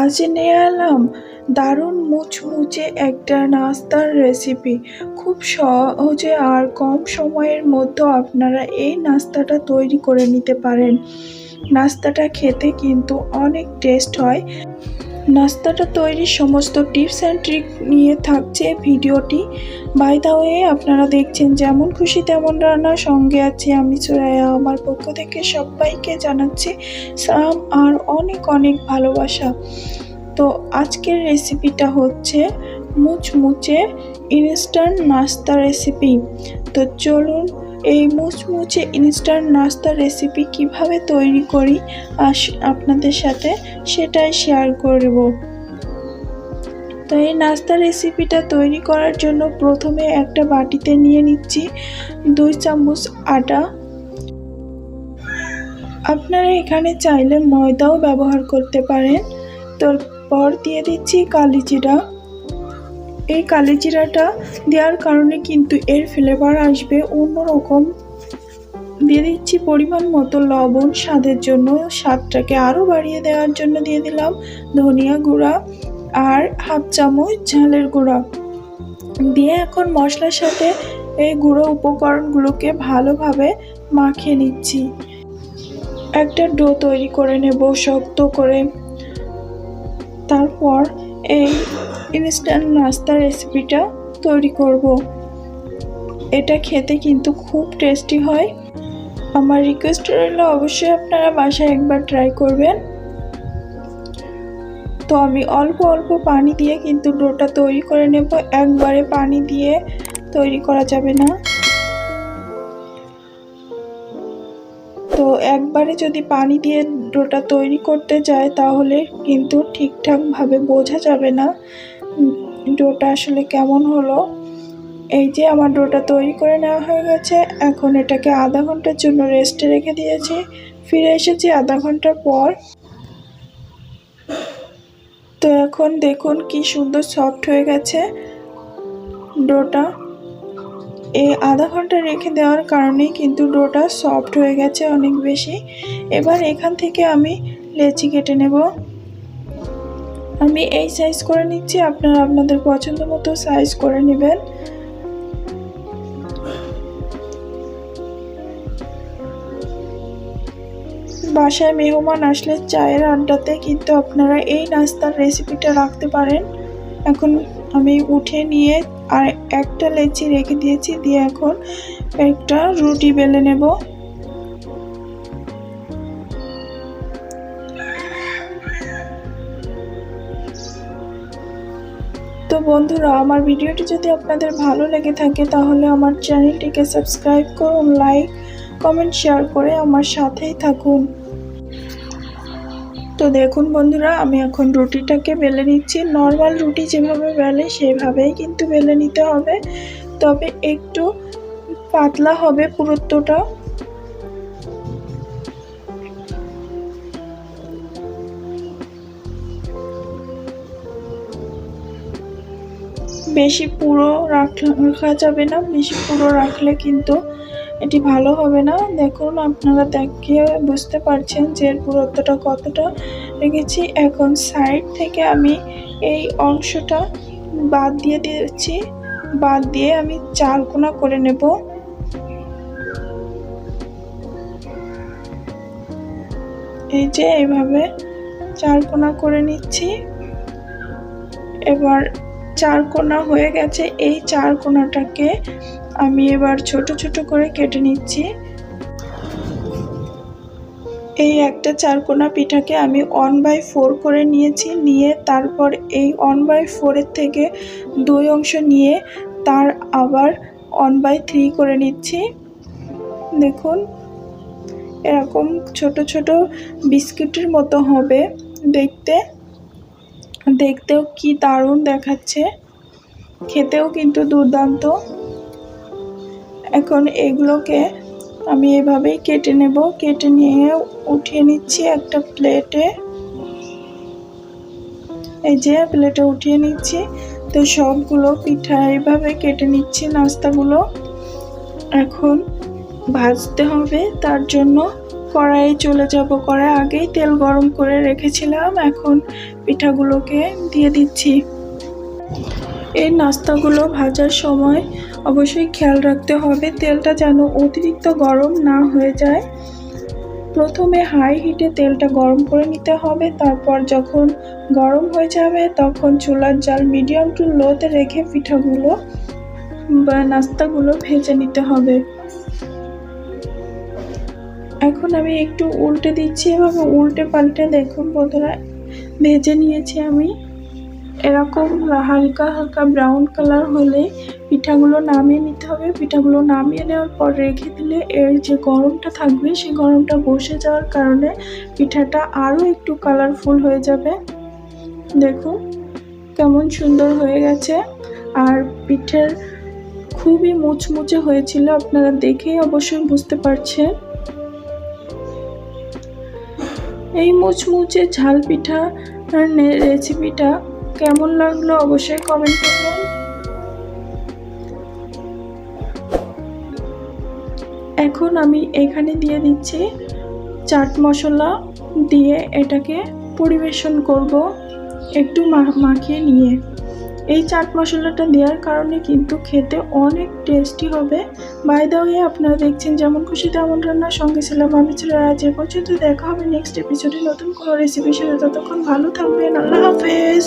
আজ নিয়ে এলাম দারুণ মুচমুচে একটা নাস্তার রেসিপি। খুব সহজে আর কম সময়ের মধ্যে আপনারা এই নাস্তাটা তৈরি করে নিতে পারেন। নাস্তাটা খেতে কিন্তু অনেক টেস্ট হয়। নাস্তাটা তৈরির সমস্ত টিপস অ্যান্ড ট্রিক নিয়ে থাকছে ভিডিওটি। বাই দা ওয়ে, আপনারা দেখছেন যেমন খুশি তেমন রান্না। সঙ্গে আছে আমি সুরায়া আমার পক্ষ থেকে সবাইকে জানাচ্ছি সালাম আর অনেক অনেক ভালোবাসা। তো আজকের রেসিপিটা হচ্ছে মুচমুচে ইনস্ট্যান্ট নাস্তা রেসিপি। তো চলুন এই মুচমুচে ইনস্ট্যান্ট নাস্তা রেসিপি কীভাবে তৈরি করি আস আপনাদের সাথে সেটাই শেয়ার করব। তো এই নাস্তা রেসিপিটা তৈরি করার জন্য প্রথমে একটা বাটিতে নিয়ে নিচ্ছি দুই চামচ আটা। আপনারা এখানে চাইলে ময়দাও ব্যবহার করতে পারেন। তারপর দিয়ে দিচ্ছি কালি এই কালি জিরাটা দেওয়ার কারণে কিন্তু এর ফ্লেভার আসবে অন্যরকম। দিয়ে দিচ্ছি পরিমাণ মতো লবণ, স্বাদের জন্য স্বাদটাকে আরও বাড়িয়ে দেওয়ার জন্য দিয়ে দিলাম ধনিয়া গুঁড়া আর হাফ চামচ ঝালের গুঁড়া। দিয়ে এখন মশলার সাথে এই গুঁড়ো উপকরণগুলোকে ভালোভাবে মাখিয়ে নিচ্ছি। একটা ডো তৈরি করে নেব, শক্ত করে। তারপর এই ইনস্ট্যান্ট নাস্তা রেসিপিটা তৈরি করব। এটা খেতে কিন্তু খুব টেস্টি হয়। আমার রিকোয়েস্ট রইল, অবশ্যই আপনারা বাসায় একবার ট্রাই করবেন। তো আমি অল্প অল্প পানি দিয়ে কিন্তু ডোটা তৈরি করে নেব। একবারে পানি দিয়ে তৈরি করা যাবে না। তো একবারে যদি পানি দিয়ে ডোটা তৈরি করতে যায় তাহলে কিন্তু ঠিকঠাকভাবে বোঝা যাবে না ডোটা আসলে কেমন হলো। এই যে আমার ডোটা তৈরি করে নেওয়া হয়ে গেছে, এখন এটাকে আধা ঘণ্টার জন্য রেস্টে রেখে দিয়েছি। ফিরে এসেছি আধা ঘণ্টার পর। তো এখন দেখুন কি সুন্দর সফট হয়ে গেছে ডোটা। এই আধা ঘণ্টা রেখে দেওয়ার কারণেই কিন্তু ডোটা সফট হয়ে গেছে অনেক বেশি। এবার এখান থেকে আমি লেচি কেটে নেব। আমি এই সাইজ করে নিচ্ছি, আপনারা আপনাদের পছন্দ মতো সাইজ করে নেবেন। বাসায় মেহমান আসলে চায়ের আড্ডাতে কিন্তু আপনারা এই নাস্তার রেসিপিটা রাখতে পারেন। এখন আমি উঠে নিয়ে আর একটা লেচি রেখে দিয়েছি, দিয়ে এখন একটা রুটি বেলে নেব। তো বন্ধুরা, আমার ভিডিওটি যদি আপনাদের ভালো লেগে থাকে, তাহলে আমার চ্যানেলটিকে সাবস্ক্রাইব করুন, লাইক, কমেন্ট, শেয়ার করে আমার সাথেই থাকুন। তো দেখুন বন্ধুরা, আমি এখন রুটিটাকে বেলে নিচ্ছি। নর্মাল রুটি যেভাবে বেলে, সেভাবেই কিন্তু বেলে নিতে হবে। তবে একটু পাতলা হবে পুরুত্বটা বেশি পুরো রাখা যাবে না, বেশি পুরো রাখলে কিন্তু এটি ভালো হবে না। দেখুন, আপনারা দেখে বুঝতে পারছেন যে এর পুরুত্বটা কতটা। রেখেছি এখন সাইড থেকে আমি এই অংশটা বাদ দিয়ে দিচ্ছি বাদ দিয়ে আমি চার কোনা করে নেব। এই যে, এইভাবে চার কোনা করে নিচ্ছি। এবার চার কোনা হয়ে গেছে, এই চার কোনাটাকে আমি এবার ছোট ছোট করে কেটে নিচ্ছি। এই একটা চারকোনা পিঠাকে আমি ওয়ান বাই ফোর করে নিয়েছি। নিয়ে তারপর এই ওয়ান বাই ফোরের থেকে দুই অংশ নিয়ে তার আবার ওয়ান বাই থ্রি করে নিচ্ছি। দেখুন, এরকম ছোট ছোট বিস্কিটের মতো হবে দেখতে। দেখতেও কি দারুণ দেখাচ্ছে। খেতেও কিন্তু দুর্দান্ত। এখন এগুলোকে আমি এভাবেই কেটে নেব। কেটে নিয়ে উঠিয়ে নিচ্ছি একটা প্লেটে এই যে প্লেটে উঠিয়ে নিচ্ছি। তো সবগুলো পিঠা এভাবে কেটে নিচ্ছি নাস্তাগুলো। এখন ভাজতে হবে। তার জন্য কড়াইয়ে চলে যাব। কড়াই আগেই তেল গরম করে রেখেছিলাম। এখন পিঠাগুলোকে দিয়ে দিচ্ছি। এই নাস্তাগুলো ভাজার সময় অবশ্যই খেয়াল রাখতে হবে। তেলটা যেন অতিরিক্ত গরম না হয়ে যায়। প্রথমে হাই হিটে তেলটা গরম করে নিতে হবে। তারপর যখন গরম হয়ে যাবে, তখন চুলার জাল মিডিয়াম টু লোতে রেখে পিঠাগুলো বা নাস্তাগুলো ভেজে নিতে হবে। এখন আমি একটু উল্টে দিচ্ছি। এভাবে উল্টে পাল্টে দেখুন বন্ধুরা, ভেজে নিয়েছি আমি। এরকম হালকা হালকা ব্রাউন কালার হলে পিঠাগুলো নামিয়ে নিতে হবে। পিঠাগুলো নামিয়ে নেওয়ার পর রেখে দিলে এর যে গরমটা থাকবে, সেই গরমটা বসে যাওয়ার কারণে পিঠাটা আরও একটু কালারফুল হয়ে যাবে। দেখুন কেমন সুন্দর হয়ে গেছে। আর পিঠের খুবই মুচমুচে হয়েছিল, আপনারা দেখেই অবশ্যই বুঝতে পারছেন। এই মুচমুচে ঝাল পিঠা রেসিপিটা কেমন লাগল অবশ্যই কমেন্ট করবেন। এখন আমি এখানে দিয়ে দিচ্ছি চাট মশলা দিয়ে এটাকে পরিবেশন করব একটু মাখিয়ে নিয়ে। এই চাট মশলাটা দেওয়ার কারণে কিন্তু খেতে অনেক টেস্টি হবে। বাই দা ওয়ে আপনারা দেখছেন যেমন খুশি তেমন রান্নার সঙ্গে ছিলাম আমি ছিল আজ এ পর্যন্ত দেখা হবে নেক্সট এপিসোডে নতুন কোনো রেসিপির সাথে। ততক্ষণ ভালো থাকবেন। আল্লাহ হাফেজ।